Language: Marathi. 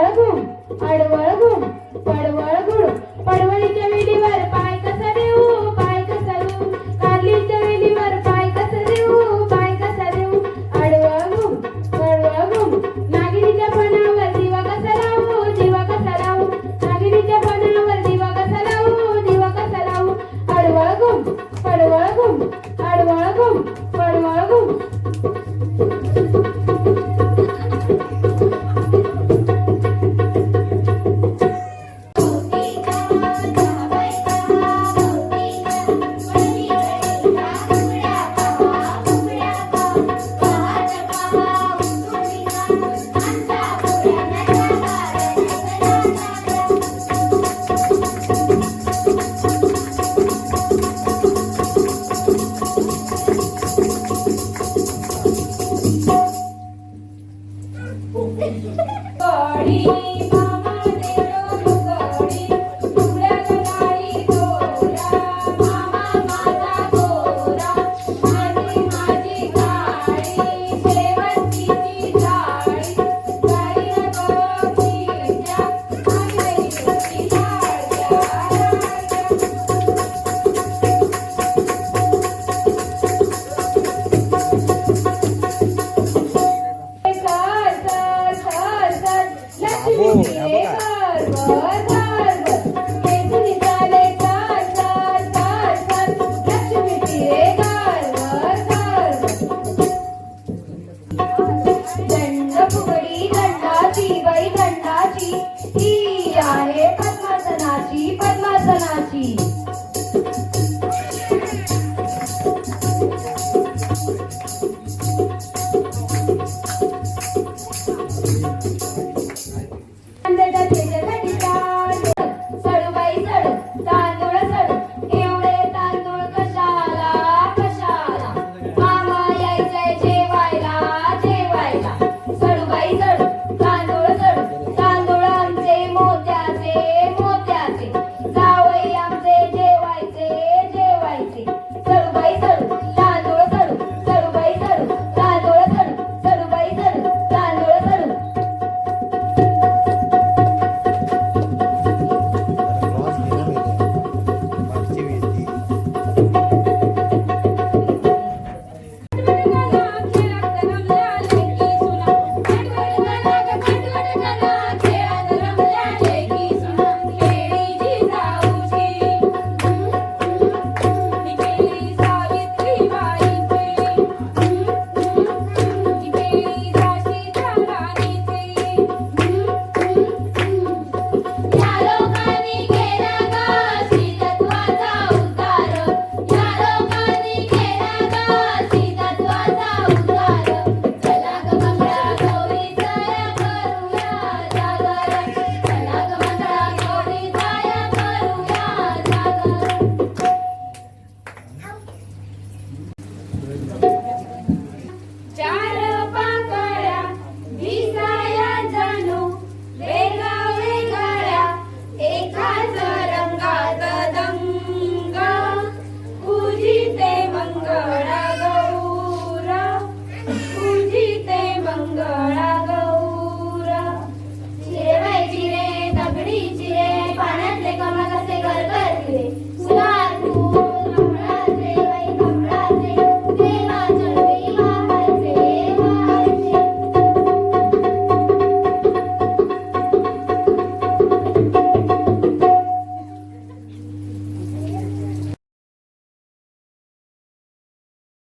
आडवळ घुम आडवळ घुम पडवळ गुड पडवळीच्या वेलीवर पाय कसा देऊ पाय कसा देऊ? कारलीच्या वेलीवर पाय कसा देऊ पाय कसा देऊ? आडवळ घुम पडवळ घुम नागिनीच्या पानावर दिवा कसा लावू दिवा कसा लावू? नागिनीच्या पानावर दिवा कसा लावू दिवा कसा लावू? आडवळ घुम पडवळ घुम आडवळ घुम पडवळ घुम दंड फुगडी दंडाची बाई दंडाची ही आहे पद्मासनाची पद्मासनाची.